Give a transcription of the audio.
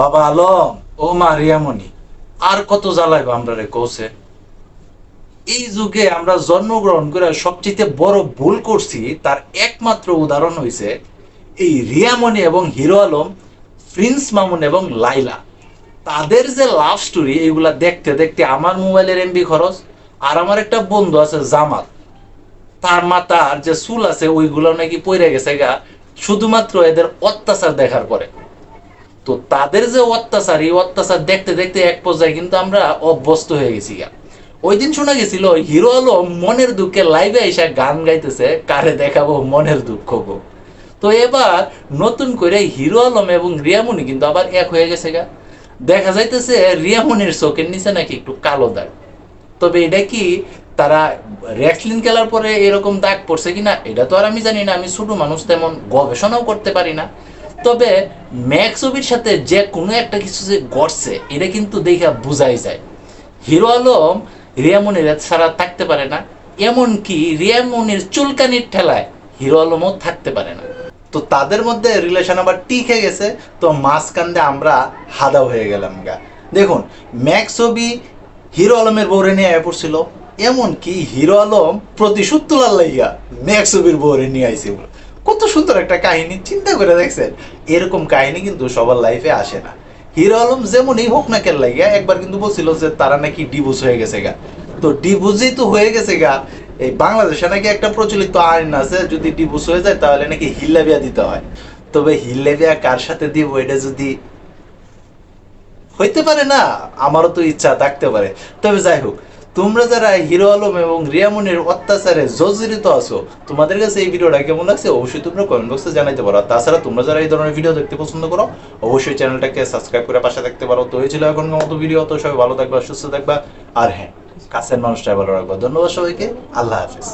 বাবা আলম, ও মা রিয়ামণি, আর কত জ্বালাইব আমরা রে কৌছে? এই যুগে আমরা জন্মগ্রহণ করে সবচেয়ে বড় ভুল করছি, তার একমাত্র উদাহরণ হয়েছে এই রিয়ামণি এবং হিরো আলম, প্রিন্স মামুন এবং লাইলা তাদের যে লাভ স্টোরি, এগুলা দেখতে দেখতে আমার মোবাইলের এমবি খরচ, আর আমার একটা বন্ধু আছে জামাত। তার মাতার যে চুল আছে, ওইগুলো নাকি পড়ে গেছে গা, শুধুমাত্র এদের অত্যাচার দেখার পরে। তো তাদের যে অত্যাচার, এই অত্যাচার দেখতে দেখতে এক পর্যায়ে কিন্তু আমরা অভ্যস্ত হয়ে গেছি গা ওই দিন শোনা গেছিল, হিরো আলম মনের দুঃখে লাইভে এসে গান গাইতেছে, কারে দেখাবো মনের দুঃখ গো? তো এবার নতুন করে হিরো আলম এবং রিয়ামণি কিন্তু আবার এক হয়ে গেছে গা। দেখা যাইতেছে রিয়ামণির চোখের নিচে নাকি একটু কালো দাগ। তবে এটা কি তারা রেসলিং খেলার পরে এরকম দাগ পড়ছে কিনা, এটা তো আর আমি জানি না। আমি ছোট মানুষ, তেমন গবেষণাও করতে পারি না। তবে ম্যাক ছবির সাথে যে কোনো একটা কিছু যে ঘটছে, এটা কিন্তু দেখা বোঝাই যায়। হিরো আলম রিয়ামনির ছাড়া থাকতে পারে না, এমনকি রিয়ামনির চুলকানির ঠেলায় হিরো আলমও থাকতে পারে না। তো তাদের মধ্যে রিলেশন আবার টিকে গেছে, তো মাঝখান দিয়ে আমরা হাদা হয়ে গেলাম গা। দেখুন ম্যাক ছবি হিরো আলমের বউরে নিয়ে আয় পড়ছিল, এমনকি হিরো আলম প্রতিশোধ তোলার লাইয়া ম্যাক ছবির বউরে নিয়ে বলে। কত সুন্দর একটা কাহিনী, চিন্তা করে দেখছেন? এরকম কাহিনী কিন্তু সবার লাইফে আসে না। হিরো আলম যেমনই হোক না কেন লাগিয়া একবার কিন্তু বলছিল যে তারা নাকি ডিভোর্স হয়ে গেছে গা। তো ডিভোর্স যেহেতু হয়ে গেছে গা, এই বাংলাদেশে নাকি একটা প্রচলিত আইন আছে, যদি ডিভোর্স হয়ে যায় তাহলে নাকি হিল্লা বিয়া দিতে হয়। তবে হিল্লা বিয়া কার সাথে দিব এটা যদি হইতে পারে না, আমারও তো ইচ্ছা থাকতে পারে। তবে যাই হোক তোমরা যারা হিরো আলম এবং রিয়ামনির অত্যাচারে জর্জরিত আছো, তোমাদের কাছে এই ভিডিওটা কেমন লাগছে অবশ্যই তোমরা কমেন্ট বক্সে জানাইতে পারো। তাছাড়া তোমরা যারা এই ধরনের ভিডিও দেখতে পছন্দ করো, অবশ্যই চ্যানেলটাকে সাবস্ক্রাইব করে পাশে থাকতে পারো। তো হয়েছিল এখন এখনকার মতো ভিডিও তো সবাই ভালো থাকবা, সুস্থ থাকবা। আর হ্যাঁ কাছের মানুষটাই ভালো রাখবা। ধন্যবাদ সবাইকে। আল্লাহ হাফিজ।